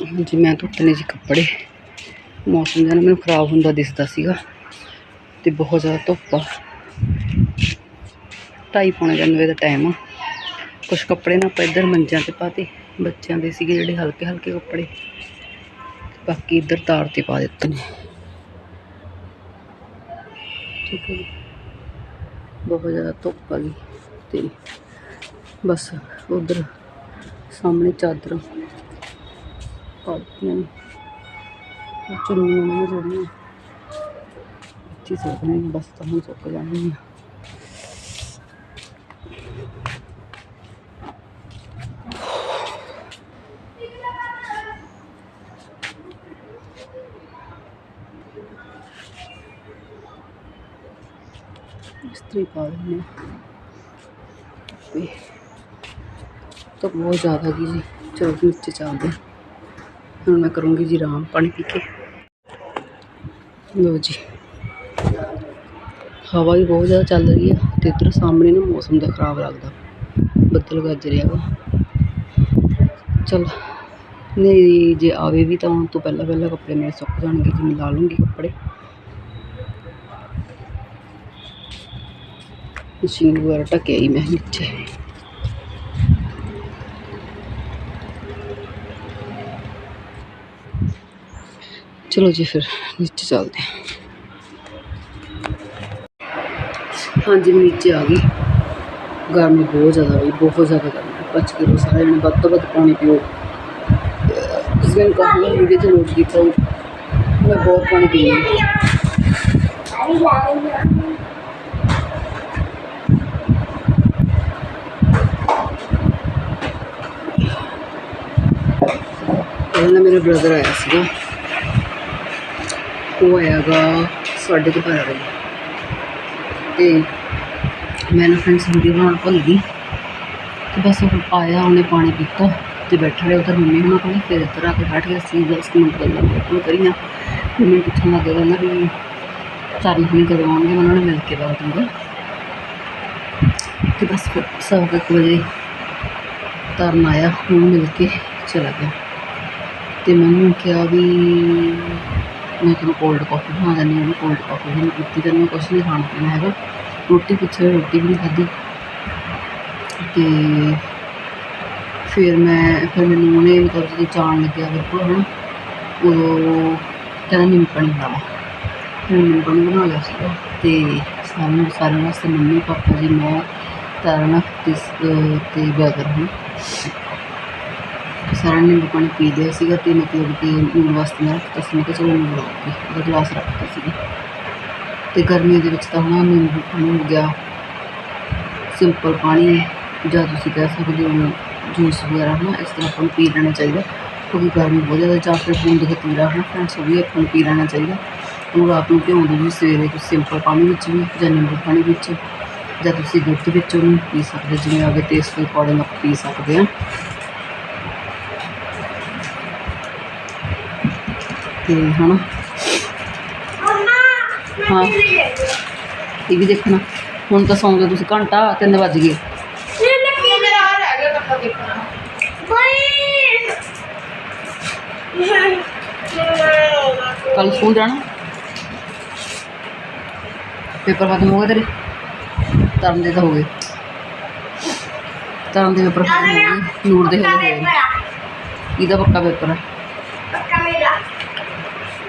ਹਾਂਜੀ ਮੈਂ ਧੋਤੇ ਨੇ ਜੀ ਕੱਪੜੇ। ਮੌਸਮ ਜਨਾ ਮੈਨੂੰ ਖਰਾਬ ਹੁੰਦਾ ਦਿਸਦਾ ਸੀਗਾ ਤੇ ਬਹੁਤ ਜ਼ਿਆਦਾ ਧੁੱਪ ਆ। ਢਾਈ ਪੌਣੇ ਤਿੰਨ ਵਜੇ ਦਾ ਟਾਈਮ ਆ। ਕੁਝ ਕੱਪੜੇ ਨਾ ਆਪਾਂ ਇੱਧਰ ਮੰਜਿਆਂ ਤੇ ਪਾਤੇ ਬੱਚਿਆਂ ਦੇ ਸੀਗੇ ਜਿਹੜੇ ਹਲਕੇ ਹਲਕੇ ਕੱਪੜੇ। ਬਾਕੀ ਇੱਧਰ ਤਾਰ ਤੇ ਪਾ ਦਿੱਤੇ ਨੇ। ਠੀਕ ਹੈ ਬਹੁਤ ਜ਼ਿਆਦਾ ਧੁੱਪ ਆ ਗਈ ਤੇ ਬਸ ਉਧਰ ਸਾਹਮਣੇ ਚਾਦਰ। ਪਾ ਦਿੱਤੀਆਂ ਨੇ ਚੁੰਨੀਆਂ ਨੇ ਜਿਹੜੀਆਂ ਇੱਥੇ ਸੁੱਕਣੇ ਨੇ ਬਸ ਤਾਂ ਹੁਣ ਸੁੱਕ ਜਾਣਗੀਆਂ ਇਸਤਰੀ ਪਾ ਦਿੰਦੇ ਤੇ ਤਾਂ ਬਹੁਤ ਜ਼ਿਆਦਾ ਗਈ ਜੀ, ਚਲੋ ਨੀਚੇ ਚੱਲਦੇ ਹਾਂ। ਹੁਣ ਮੈਂ ਕਰੂੰਗੀ ਜੀ ਆਰਾਮ ਪਾਣੀ ਪੀ ਕੇ। ਲੋ ਜੀ। ਹਵਾ ਵੀ ਬਹੁਤ ਜ਼ਿਆਦਾ ਚੱਲ ਰਹੀ ਹੈ ਤੇ ਇੱਧਰ ਸਾਹਮਣੇ ਨਾ ਮੌਸਮ ਦਾ ਖਰਾਬ ਲੱਗਦਾ। ਬੱਦਲ ਗੱਜ ਰਿਹਾ ਵਾ। ਚਲ, ਨਹੀਂ ਜੇ ਆਵੇ ਵੀ ਤਾਂ ਉਹ ਤੋਂ ਪਹਿਲਾਂ ਪਹਿਲਾਂ ਕੱਪੜੇ ਮੇਰੇ ਸੁੱਕ ਜਾਣਗੇ, ਜਿਵੇਂ ਲਾ ਲੂੰਗੀ ਕੱਪੜੇ। ਮਸ਼ੀਨ ਵਗੈਰਾ ਢੱਕਿਆ ਹੀ ਮੈਂ ਨੀਚੇ। ਚਲੋ ਜੀ ਫਿਰ ਨੀਚੇ ਚੱਲਦੇ ਹਾਂ ਹਾਂਜੀ ਮੈਂ ਨੀਚੇ ਆ ਗਈ ਗਰਮੀ ਬਹੁਤ ਜ਼ਿਆਦਾ ਹੋਈ ਬਹੁਤ ਜ਼ਿਆਦਾ ਗਰਮੀ ਬਚ ਕੇ ਰਹੋ ਸਾਰੇ ਜਣੇ ਵੱਧ ਤੋਂ ਵੱਧ ਪਾਣੀ ਪੀਓ ਇਸ ਦਿਨ ਕਾਫੀ ਵੀਡੀਓ ਤੇ ਨੋਟ ਕੀਤਾ ਮੈਂ ਬਹੁਤ ਪਾਣੀ ਪੀਂਦੀ ਹਾਂ ਇਹ ਨਾ ਮੇਰਾ ਬ੍ਰਦਰ ਆਇਆ ਸੀਗਾ ਉਹ ਆਇਆਗਾ ਸਾਢੇ ਤੋਂ ਬਾਰਾਂ ਵਜੇ ਤੇ ਮੈਂ ਨਾ ਫਰੈਂਡਸ ਵੀਡੀਓ ਬਣਾਉਣ ਭੁੱਲ ਗਈ। ਤੇ ਬਸ ਉਹ ਆਇਆ, ਉਹਨੇ ਪਾਣੀ ਪੀਤਾ ਤੇ ਬੈਠਾ ਰਿਹਾ ਉਧਰ ਮੰਮੀ ਹੁਣਾਂ ਕੋਲ। ਫਿਰ ਇੱਧਰ ਆ ਕੇ ਬੈਠ ਗਿਆ ਸੀ ਦਸ ਮਿੰਟ ਗੱਲਾਂ ਬਾਤਾਂ ਕਰੀਆਂ? ਫਿਰ ਮੈਨੂੰ ਪੁੱਛਣ ਲੱਗ ਗਿਆ ਕਹਿੰਦਾ ਵੀ ਤਾਰੀਖ ਨਹੀਂ ਕਦੋਂ ਆਉਣਗੇ ਉਹਨਾਂ ਨੂੰ ਮਿਲ ਕੇ ਬਾਅਦ ਦੂੰਗਾ ਤੇ ਬਸ ਫਿਰ ਸਵਾ ਕੁ ਇੱਕ ਵਜੇ ਤਰਨ ਆਇਆ, ਉਹਨੂੰ ਮਿਲ ਕੇ ਚਲਾ ਗਿਆ। ਤੇ ਮੈਨੂੰ ਕਿਹਾ ਵੀ ਮੈਂ ਤੈਨੂੰ ਕੋਲਡ ਕਾਫੀ ਬਣਾ ਦਿੰਦੀ ਹਾਂ ਕੋਲਡ ਕਾਫੀ ਵੀ ਨਹੀਂ ਪੀਤੀ ਤੇ ਮੈਂ ਕੁਛ ਨਹੀਂ ਖਾਣਾ ਪੀਣਾ ਹੈਗਾ। ਰੋਟੀ ਪਿੱਛੇ ਰੋਟੀ ਵੀ ਨਹੀਂ ਖਾਧੀ। ਤੇ ਫਿਰ ਮੈਂ, ਫਿਰ ਮੈਨੂੰ ਉਹਨੇ ਮਤਲਬ ਜਦੋਂ ਜਾਣ ਲੱਗਿਆ ਬਿਲਕੁਲ ਹਨਾ, ਉਦੋਂ ਕਹਿੰਦਾ ਨਿੰਬੂ ਪਾਣੀ ਬਣਾਵਾ ਫਿਰ ਨਿੰਬੂ ਪਾਣੀ ਬਣਾ ਲਿਆ ਸੀਗਾ। ਤੇ ਸਾਨੂੰ ਸਾਰਿਆਂ ਵਾਸਤੇ ਮੰਮੀ ਪਾਪਾ ਜੀ, ਮੈਂ ਤਰਨ ਤੇ ਸ- ਬ੍ਰਦਰ ਨੂੰ ਸਾਰਾ ਨਿੰਬੂ ਪਾਣੀ ਪੀ ਲਿਆ ਸੀਗਾ ਤੇ ਮਤਲਬ ਕਿ ਨੂਣ ਵਾਸਤੇ ਮੈਂ ਰੱਖਤਾ ਸੀ ਮੈਂ ਕਿਹਾ ਚਲੋ ਨੂਰ ਬਣਾਉਂਗੀ ਉਹਦਾ ਗਲਾਸ ਰੱਖਤਾ ਸੀਗਾ। ਤੇ ਗਰਮੀਆਂ ਦੇ ਵਿੱਚ ਤਾਂ ਹੁਣ ਨਿੰਬੂ ਪਾਣੀ ਹੋ ਗਿਆ। ਸਿੰਪਲ ਪਾਣੀ ਜਾਂ ਤੁਸੀਂ ਕਹਿ ਸਕਦੇ ਹੋ ਜੂਸ ਵਗੈਰਾ ਹੈ ਨਾ ਇਸ ਤਰ੍ਹਾਂ ਆਪਾਂ ਨੂੰ ਪੀ ਲੈਣਾ ਚਾਹੀਦਾ। ਕਿਉਂਕਿ ਗਰਮੀ ਬਹੁਤ ਜ਼ਿਆਦਾ ਜਾਂ ਫਿਰ ਬੂੰਦ ਖਤੀਰਾ ਹੈ ਨਾ ਫਰੈਂਡਸ ਉਹ ਵੀ ਆਪਾਂ ਨੂੰ ਪੀ ਲੈਣਾ ਚਾਹੀਦਾ। ਉਹ ਰਾਤ ਨੂੰ ਭਿਉਂਦੇ ਵੀ ਸਵੇਰੇ ਤੁਸੀਂ ਸਿੰਪਲ ਪਾਣੀ ਵਿੱਚ ਵੀ ਜਾਂ ਨਿੰਬੂ ਪਾਣੀ ਵਿੱਚ ਜਾਂ ਤੁਸੀਂ ਦੁੱਧ ਵਿੱਚ ਉਹਨੂੰ ਪੀ ਸਕਦੇ ਜਿਵੇਂ ਆਵੇ ਟੇਸਟ ਦੇ ਅਕੋਰਡਿੰਗ ਆਪਾਂ ਪੀ ਸਕਦੇ ਹਾਂ। ਤੇ ਹਨਾ। ਹਾਂ। ਇਹ ਵੀ ਦੇਖਣਾ। ਹੁਣ ਤਾਂ ਸੌਂਗੇ ਤੁਸੀਂ ਘੰਟਾ 3 ਵੱਜ ਗਏ। ਕੱਲ ਸਕੂਲ ਜਾਣਾ। ਪੇਪਰ ਖਤਮ ਹੋ ਗਏ ਤੇਰੇ। ਤਰਨ ਦੇ ਤਾਂ ਹੋ ਗਏ। ਤਰਨ ਦੇ ਪੇਪਰ ਖਤਮ ਹੋ ਗਏ। ਨੂਰ ਦੇ ਹੋਏ ਨੇ। ਇਹਦਾ ਪੱਕਾ ਪੇਪਰ ਹੈ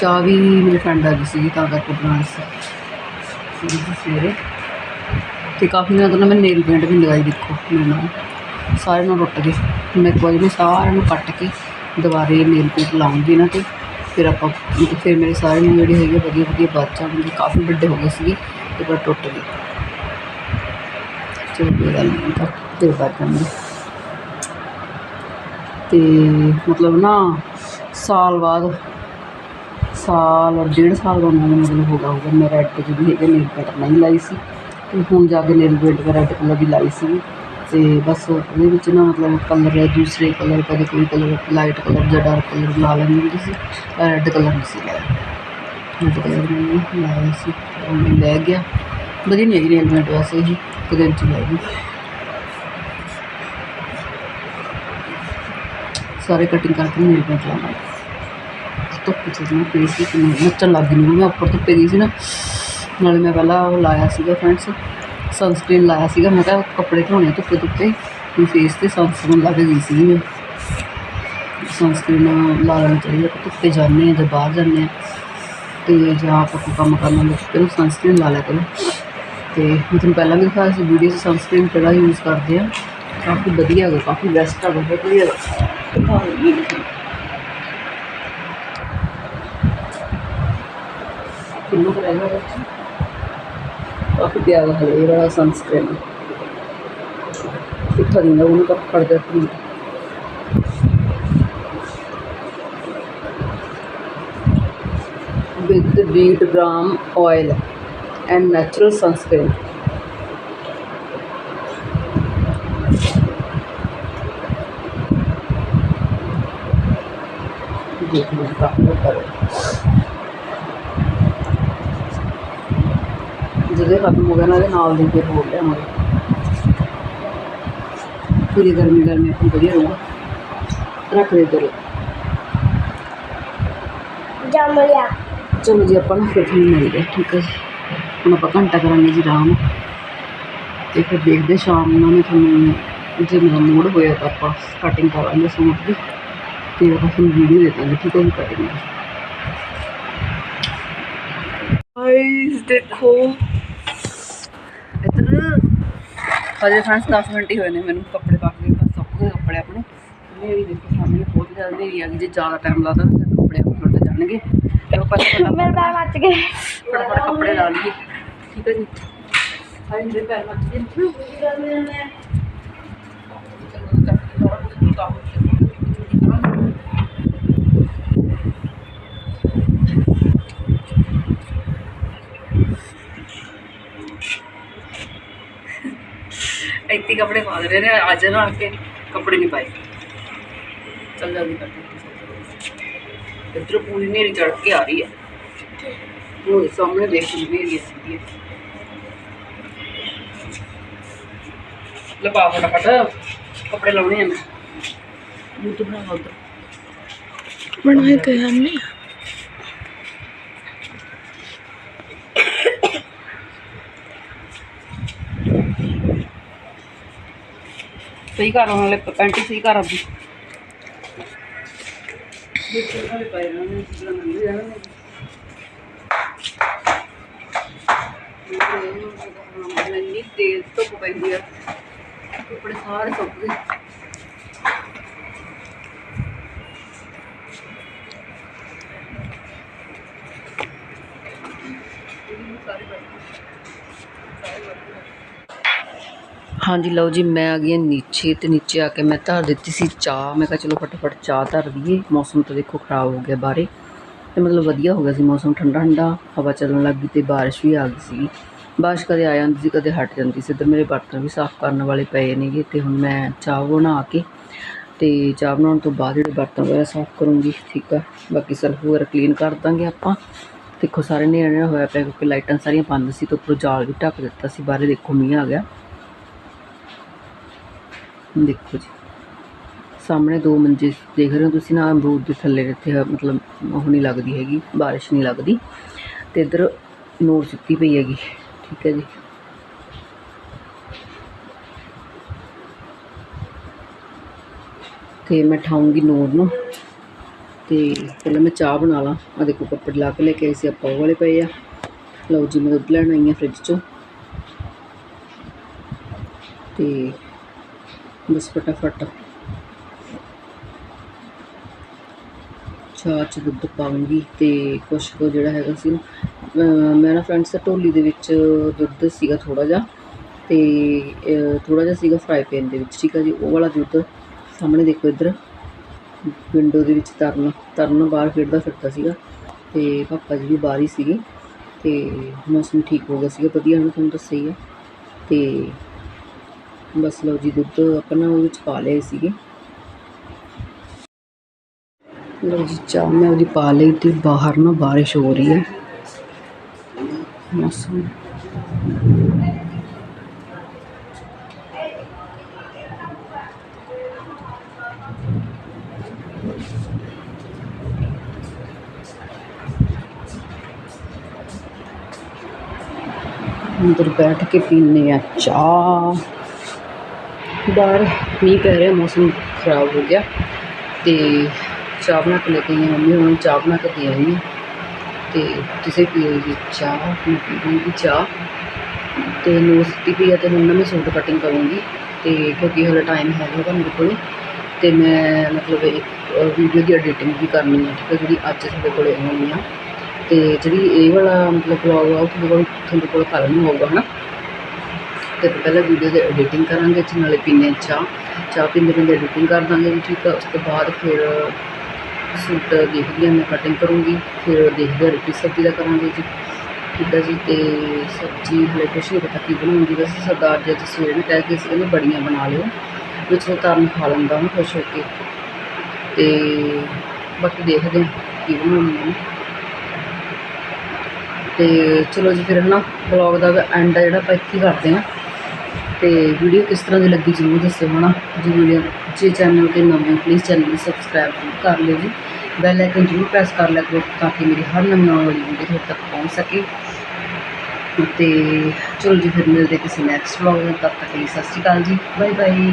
ਚਾਹ ਵੀ ਮੇਰੇ ਫਰੈਂਡ ਆ ਗਈ ਸੀ, ਤਾਂ ਕਰਕੇ ਬਣਾਈ ਸੀ। ਸਵੇਰੇ, ਤੇ ਕਾਫੀ ਦਿਨਾਂ ਤੋਂ ਨਾ ਮੈਂ ਨੇਲ ਪੇਂਟ ਵੀ ਨੀ ਲਗਾਈ ਦੇਖੋ ਮੇਰੇ ਨਾਲ। ਸਾਰੇ ਨੂੰ ਟੁੱਟ ਗਏ। ਹੁਣ ਇੱਕ ਵਾਰੀ ਮੈਂ ਸਾਰਿਆਂ ਨੂੰ ਕੱਟ ਕੇ ਦੁਬਾਰੇ ਨੇਲ ਪੇਂਟ ਲਾਉਂਗੀ ਨਾ ਤੇ। ਫਿਰ ਆਪਾਂ, ਫਿਰ ਮੇਰੇ ਸਾਰੇ ਨੂੰ ਜਿਹੜੇ ਹੈਗੇ ਵਧੀਆ ਵਧੀਆ ਬਚ ਜਾਣਗੇ ਕਾਫੀ ਵੱਡੇ ਹੋ ਗਏ ਸੀਗੇ, ਤੇ ਪਰ ਟੁੱਟ ਗਏ। ਚਲੋ ਕੋਈ ਗੱਲ ਨਹੀਂ, ਤਾਂ ਫਿਰ ਬਚ ਜਾਣਗੇ ਤੇ ਮਤਲਬ ਨਾ, ਸਾਲ ਬਾਅਦ ਸਾਲ ਔਰ ਡੇਢ ਸਾਲ ਦਾ ਮੈਨੂੰ ਮਤਲਬ ਹੋ ਗਿਆ ਹੋਊਗਾ ਮੈਂ ਰੈੱਡ ਜਿਹੜੀ ਹੈਗੀ ਨੇਲ ਪੈਂਟ ਨਹੀਂ ਲਾਈ ਸੀ ਤੇ ਹੁਣ ਜਾ ਕੇ ਨੇਲ ਪੇਂਟ ਮੈਂ ਰੈੱਡ ਕਲਰ ਦੀ ਲਾਈ ਸੀ ਤੇ ਬਸ ਉਹਦੇ ਵਿੱਚ ਨਾ ਮਤਲਬ ਕਲਰ ਦੂਸਰੇ ਕਲਰ ਕਦੇ ਕੋਈ ਕਲਰ ਲਾਈਟ ਕਲਰ ਜਾਂ ਡਾਰਕ ਕਲਰ ਲਾ ਲੈਂਦੀ ਹੁੰਦੀ ਸੀ ਰੈੱਡ ਕਲਰ ਨਹੀਂ ਸੀ ਲਾਇਆ। ਰੈੱਡ ਕਲਰ ਮੈਂ ਲਾਇਆ ਸੀ, ਉਹ ਮੈਂ ਲੈ ਗਿਆ। ਵਧੀਆ ਨਹੀਂ ਹੈਗੀ ਨੇਲ ਪੇਂਟ ਵੈਸੇ ਹੀ ਇੱਕ ਦਿਨ ਚ ਲੈ ਗਈ ਸਾਰੇ ਕਟਿੰਗ ਕਰਕੇ ਨੇਲ ਪੇਂਟ ਲਾਉਣਾ ਧੁੱਪ ਚ ਨਾ, ਪਈ ਸੀ ਨੱਚਣ ਲੱਗ ਗਈ, ਮੈਂ ਉੱਪਰ ਧੁੱਪੇ ਗਈ ਸੀ ਨਾ। ਨਾਲੇ ਮੈਂ ਪਹਿਲਾਂ ਉਹ ਲਾਇਆ ਸੀਗਾ ਫਰੈਂਡਸ ਸਨਸਕ੍ਰੀਨ ਲਾਇਆ ਸੀਗਾ, ਮੈਂ ਕਿਹਾ ਕੱਪੜੇ ਧੋਣੇ ਧੁੱਪੇ ਧੁੱਪੇ। ਵੀ ਫੇਸ ਤੇ ਸਨਸਕ੍ਰੀਨ ਲਾ ਕੇ ਗਈ ਸੀ ਮੈਂ। ਸਨਸਕ੍ਰੀਨ ਲਾ ਲੈਣੀ ਚਾਹੀਦੀ ਹੈ ਧੁੱਪੇ ਜਾਂਦੇ ਹਾਂ ਜਾਂ ਬਾਹਰ ਜਾਂਦੇ ਹਾਂ ਤੇ ਜਾਂ ਆਪਾਂ ਕੋਈ ਕੰਮ ਕਰਨਾ ਲੱਗ ਫਿਰ ਸਨਸਕ੍ਰੀਨ ਲਾ ਲਿਆ ਕਰੋ। ਤੇ ਮੈਂ ਤੁਹਾਨੂੰ ਪਹਿਲਾਂ ਵੀ ਦਿਖਾਇਆ ਸੀ ਵੀਡੀਓ 'ਚ ਸਨਸਕ੍ਰੀਨ ਕਿਹੜਾ ਯੂਜ਼ ਕਰਦੇ ਆ। ਕਾਫੀ ਵਧੀਆ ਹੈਗਾ, ਕਾਫੀ ਬੈਸਟ ਹੈਗਾ ਬਹੁਤ ਵਧੀਆ ਹੈਗਾ। ਮੈਨੂੰ ਕਰਾਇਆ ਹੋਇਆ ਕਾਫੀ ਪਿਆਰਾ ਹੈ ਇਹ ਵਾਲਾ with wheat germ oil and natural sunscreen ਇਹ ਖਤਮ ਹੋ ਗਿਆ ਨਾ ਇਹਦੇ ਨਾਲ ਦੇ ਫਿਰ ਹੋਰ ਲਿਆਵਾਂਗੇ ਪੂਰੀ ਗਰਮੀ ਗਰਮੀ ਆਪਣੀ ਵਧੀਆ ਰਹੂਗਾ। ਰੱਖ ਦੇ ਦਰ ਜੰਮ ਲਿਆ। ਚਲੋ ਜੀ ਆਪਾਂ ਨੂੰ ਫਿਰ ਤੁਹਾਨੂੰ ਮਿਲਦੇ ਠੀਕ ਹੈ ਜੀ। ਹੁਣ ਆਪਾਂ ਘੰਟਾ ਕਰਾਂਗੇ ਜੀ ਆਰਾਮ। ਤੇ ਫਿਰ ਦੇਖਦੇ ਸ਼ਾਮ ਨੂੰ ਮੈਂ ਤੁਹਾਨੂੰ ਜੇ ਮੇਰਾ ਮੂਡ ਹੋਇਆ ਤਾਂ ਆਪਾਂ ਕਟਿੰਗ ਕਰਾਂਗੇ ਸੂਟ ਦੀ। ਤੇ ਆਪਾਂ ਤੁਹਾਨੂੰ ਵੀਡੀਓ ਦੇ ਦਾਂਗੇ ਠੀਕ ਹੈ ਜੀ ਕਟਿੰਗ ਗਾਇਸ ਦੇਖੋ ਇਧਰ ਹਜੇ ਫਰੈਂਡਸ 10 ਮਿੰਟ ਹੀ ਹੋਏ ਨੇ ਮੈਨੂੰ ਕੱਪੜੇ ਪਾ ਕੇ ਬਸ ਗਏ ਕੱਪੜੇ ਆਪਣੇ। ਮੇਰੀ ਦੇਖੋ ਸਾਹਮਣੇ ਬਹੁਤ ਜ਼ਿਆਦਾ ਹਨੇਰੀ ਆ ਗਈ ਜੇ ਜ਼ਿਆਦਾ ਟਾਈਮ ਲੱਗਦਾ ਤਾਂ ਕੱਪੜੇ ਜਾਣਗੇ। ਤੇ ਉਹ ਪਹਿਲਾਂ ਮੇਰੇ ਪੈਰ ਮੱਚ ਗਏ ਫਟਾਫਟ ਕੱਪੜੇ ਲਾ ਲਈਏ। ਠੀਕ ਹੈ ਜੀ। ਹਾਏ ਮੇਰੇ ਪੈਰ ਮੱਚ ਗਏ। ਇੱਥੇ ਕੱਪੜੇ ਪਾ ਦੇ ਰਹੇ ਨੇ, ਅੱਜ ਨਾ ਆ ਕੇ ਕੱਪੜੇ ਨਹੀਂ ਪਾਏ। ਚੱਲ ਜਲਦੀ ਕਰਦੇ ਇੱਧਰ ਪੂਰੀ ਨੇਰੀ ਚੜ ਕੇ ਆ ਰਹੀ ਹੈ। ਉਹ ਸਾਹਮਣੇ ਦੇਖ ਲਈ ਮੇਰੀ ਸਿੱਧੀ ਲਪਾ ਫਟਾਫਟ, ਕੱਪੜੇ ਲਾਉਣੇ ਆ ਮੈਂ। ਮੂੰਹ ਤੋਂ ਬਣਾ ਉਧਰ ਬਣਾਏ ਤੇ ਹਮਨੇ ਸਹੀ ਕਰ ਉਹਨਾਂ ਵਾਲੇ ਪੈਂਟ ਹੀ ਸਹੀ ਕਰ ਆਪਦੀ ਦੇਖੋ ਨਾਲੇ ਪਾਏ ਹਾਂਜੀ, ਲਓ ਜੀ, ਮੈਂ ਆ ਗਈ ਹਾਂ ਨੀਚੇ ਤੇ ਨੀਚੇ ਆ ਕੇ ਮੈਂ ਧਰ ਦਿੱਤੀ ਸੀ ਚਾਹ। ਮੈਂ ਕਿਹਾ ਚਲੋ ਫਟਾਫਟ ਚਾਹ ਧਰ ਦਈਏ ਮੌਸਮ ਤਾਂ ਦੇਖੋ ਖਰਾਬ ਹੋ ਗਿਆ ਬਾਰੇ ਤੇ ਮਤਲਬ ਵਧੀਆ ਹੋ ਗਿਆ ਸੀ ਮੌਸਮ ਠੰਡਾ ਠੰਡਾ ਹਵਾ ਚੱਲਣ ਲੱਗ ਗਈ ਤੇ ਬਾਰਿਸ਼ ਵੀ ਆ ਗਈ ਸੀ। ਬਾਰਿਸ਼ ਕਦੇ ਆ ਜਾਂਦੀ ਸੀ, ਕਦੇ ਹਟ ਜਾਂਦੀ ਸੀ। ਇੱਧਰ ਮੇਰੇ ਬਰਤਨ ਵੀ ਸਾਫ਼ ਕਰਨ ਵਾਲੇ ਪਏ ਨੇਗੇ ਤੇ ਹੁਣ ਮੈਂ ਚਾਹ ਬਣਾ ਕੇ ਤੇ ਚਾਹ ਬਣਾਉਣ ਤੋਂ ਬਾਅਦ ਜਿਹੜੇ ਬਰਤਨ ਵਗੈਰਾ ਸਾਫ਼ ਕਰੂੰਗੀ, ਠੀਕ ਆ। ਬਾਕੀ ਸਰਫ ਵਗੈਰਾ ਕਲੀਨ ਕਰ ਦਾਂਗੇ ਆਪਾਂ। ਦੇਖੋ, ਸਾਰੇ ਨੇੜੇ ਨੇੜੇ ਹੋਇਆ ਪਿਆ ਕਿਉਂਕਿ ਲਾਈਟਾਂ ਸਾਰੀਆਂ ਬੰਦ ਸੀ ਤੇ ਉੱਪਰੋਂ ਜਾਲ ਵੀ ਢੱਕ ਦਿੱਤਾ ਸੀ। ਬਾਹਰ ਦੇਖੋ, ਮੀਂਹ ਆ ਗਿਆ। ਦੇਖੋ ਜੀ। ਸਾਹਮਣੇ ਦੋ ਮੰਜੇ ਦੇਖ ਰਹੇ ਹੋ ਤੁਸੀਂ ਨਾ, ਅਮਰੂਦ ਦੇ ਥੱਲੇ ਇੱਥੇ ਮਤਲਬ ਉਹ ਨਹੀਂ ਲੱਗਦੀ ਹੈਗੀ, ਬਾਰਿਸ਼ ਨਹੀਂ ਲੱਗਦੀ। ਤੇ ਇੱਧਰ ਨੂਰ ਸੁੱਤੀ ਪਈ ਹੈਗੀ, ਠੀਕ ਹੈ ਜੀ। ਤੇ ਮੈਂ ਠਾਉਂਗੀ ਨੂਰ ਨੂੰ। ਤੇ ਪਹਿਲਾਂ ਮੈਂ ਚਾਹ ਬਣਾ ਲਾਂ। ਆ ਦੇਖੋ ਕੱਪੜੇ ਲਾ ਕੇ ਲੈ ਕੇ ਆਈ ਸੀ ਆਪਾਂ, ਉਹ ਵਾਲੇ ਪਏ ਆ। ਲਓ ਜੀ, ਮੈਂ ਦੁੱਧ ਲੈਣ ਆਈ ਹਾਂ ਫ੍ਰਿਜ ਚੋਂ। ਤੇ ਬਸ ਫਟਾਫਟ ਚਾਹ ਚ ਦੁੱਧ ਪਾਉਂਗੀ ਤੇ ਕੁਛ ਕੁ ਜਿਹੜਾ ਹੈਗਾ ਸੀ ਮੈਂ ਨਾ ਫਰੈਂਡਸ ਢੋਲੀ ਦੇ ਵਿੱਚ ਦੁੱਧ ਸੀਗਾ ਥੋੜਾ ਜਿਹਾ ਤੇ ਥੋੜਾ ਜਿਹਾ ਸੀਗਾ ਫਰਾਈ ਪੈਨ ਦੇ ਵਿੱਚ, ਠੀਕ ਆ ਜੀ? ਉਹ ਵਾਲਾ ਦੁੱਧ ਸਾਹਮਣੇ ਦੇਖੋ ਇੱਧਰ ਵਿੰਡੋ ਦੇ ਵਿੱਚ ਤਰਨ ਤਰਨ ਬਾਹਰ ਖੇਡਦਾ ਫਿਰਦਾ ਸੀਗਾ ਤੇ ਪਾਪਾ ਜੀ ਵੀ ਬਾਹਰ ਹੀ ਸੀਗੇ ਤੇ ਮੌਸਮ ਠੀਕ ਹੋ ਗਿਆ ਸੀਗਾ, ਵਧੀਆ ਹੁਣ ਤੁਹਾਨੂੰ ਦੱਸਿਆ ਹੀ ਆ ਤੇ ਬਸ ਲਓ ਜੀ, ਦੁੱਧ ਆਪਾਂ ਨਾ ਉਹਦੇ ਵਿੱਚ ਪਾ ਲਏ ਸੀਗੇ। ਲਓ ਜੀ, ਚਾਹ ਮੈਂ ਉਹਦੀ ਪਾ ਲਈ ਤੇ ਬਾਹਰ ਨਾ ਬਾਰਿਸ਼ ਹੋ ਰਹੀ ਹੈ। ਮੌਸਮ। ਅੰਦਰ ਬੈਠ ਕੇ ਪੀਨੇ ਆ ਚਾਹ। ਬਾਹਰ ਮੀਂਹ ਪੈ ਰਿਹਾ, ਮੌਸਮ ਖਰਾਬ ਹੋ ਗਿਆ ਤੇ ਚਾਹ ਬਣਾ ਕੇ ਲੈ ਕੇ ਆਈ ਹਾਂ ਮੰਮੀ, ਹੁਣ ਚਾਹ ਬਣਾ ਕੇ ਦੇ ਆਈ ਹਾਂ ਤੇ ਕਿਸੇ ਪੀਓ ਚਾਹ, ਮੈਂ ਪੀਵਾਂਗੀ ਚਾਹ ਤੇ ਨੂਸਤੀ ਪੀ ਆ ਤੇ ਹੁਣ ਨਾ ਮੈਂ ਸੂਟ ਕਟਿੰਗ ਕਰੂੰਗੀ ਤੇ ਕਿਉਂਕਿ ਹਲੇ ਟਾਈਮ ਹੈਗਾ ਮੇਰੇ ਕੋਲ ਤੇ ਮੈਂ ਮਤਲਬ ਇੱਕ ਵੀਡੀਓ ਦੀ ਐਡੀਟਿੰਗ ਵੀ ਕਰਨੀ ਹੈ ਠੀਕ ਹੈ ਜਿਹੜੀ ਅੱਜ ਤੁਹਾਡੇ ਕੋਲ ਆਉਣੀ ਆ ਤੇ ਜਿਹੜੀ ਇਹ ਵਾਲਾ ਮਤਲਬ ਵਲੌਗ ਆ, ਉਹ ਤੁਹਾਡੇ ਕੋਲ ਤੁਹਾਡੇ ਕੋਲ ਕੱਲ੍ਹ ਨੂੰ ਆਊਗਾ ਹਨਾ? ਤੇ ਪਹਿਲਾਂ ਵੀਡੀਓ ਦੇ ਐਡੀਟਿੰਗ ਕਰਾਂਗੇ ਤੇ ਨਾਲੇ ਪੀਨੇ ਚਾਹ ਚਾਹ ਪੀਂਦੇ ਪੀਂਦੇ ਐਡੀਟਿੰਗ ਕਰ ਦਾਂਗੇ ਜੀ, ਠੀਕ ਆ। ਉਸ ਤੋਂ ਬਾਅਦ ਫਿਰ ਸੂਟ ਦੇਖਦੀ ਹਾਂ, ਮੈਂ ਕਟਿੰਗ ਕਰੂੰਗੀ, ਫਿਰ ਦੇਖਦੇ ਹਾਂ ਰੋਟੀ ਸਬਜ਼ੀ ਦਾ ਕਰਾਂਗੇ ਜੀ। ਠੀਕ ਹੈ ਜੀ, ਤੇ ਸਬਜ਼ੀ ਹਲੇ ਕੁਛ ਨਹੀਂ ਪਤਾ ਕੀ ਬਣਾਉਂਗੀ ਵੈਸੇ ਸਰਦਾਰ ਜੀ ਅੱਜ ਸਵੇਰ ਨੂੰ ਕਹਿ ਕੇ ਸੀ, ਕਹਿੰਦੇ ਬੜੀਆਂ ਬਣਾ ਲਿਓ, ਵਿੱਚ ਉਹ ਤਾਰਨ ਖਾ ਲੈਂਦਾ ਹਾਂ ਖੁਸ਼ ਹੋ ਕੇ। ਤੇ ਬਾਕੀ ਦੇਖਦੇ ਹਾਂ ਕੀ ਬਣਾਉਂਦੇ ਹੈ ਤੇ ਚਲੋ ਜੀ ਫਿਰ ਹਨਾ ਵਲੌਗ ਦਾ ਐਂਡ ਆ ਜਿਹੜਾ ਆਪਾਂ ਇੱਥੇ ਹੀ ਕਰਦੇ ਹਾਂ। ਤੇ ਵੀਡੀਓ ਕਿਸ ਤਰ੍ਹਾਂ ਦੀ ਲੱਗੀ ਜ਼ਰੂਰ ਦੱਸਿਓ ਹਨਾ। ਜੇ ਵੀਡੀਓ ਜੇ ਚੈਨਲ ਤੇ ਨਵੇਂ ਪਲੀਜ਼ ਚੈਨਲ ਨੂੰ ਸਬਸਕ੍ਰਾਈਬ ਜ਼ਰੂਰ ਕਰ ਲਿਓ ਜੀ। ਬੈਲ ਆਈਕਨ ਜ਼ਰੂਰ ਪ੍ਰੈਸ ਕਰ ਲਿਆ ਕਰੋ ਤਾਂ ਕਿ ਮੇਰੀ ਹਰ ਨਵੀਂ ਆਉਣ ਵਾਲੀ ਵੀਡੀਓ ਤੁਹਾਡੇ ਤੱਕ ਪਹੁੰਚ ਸਕੇ। ਤੇ ਚਲੋ ਜੀ, ਫਿਰ ਮਿਲਦੇ ਕਿਸੇ ਨੈਕਸਟ ਵਲੌਗ ਤੱਕ ਤੱਕ ਲਈ ਸਤਿ ਸ਼੍ਰੀ ਅਕਾਲ ਜੀ। Bye bye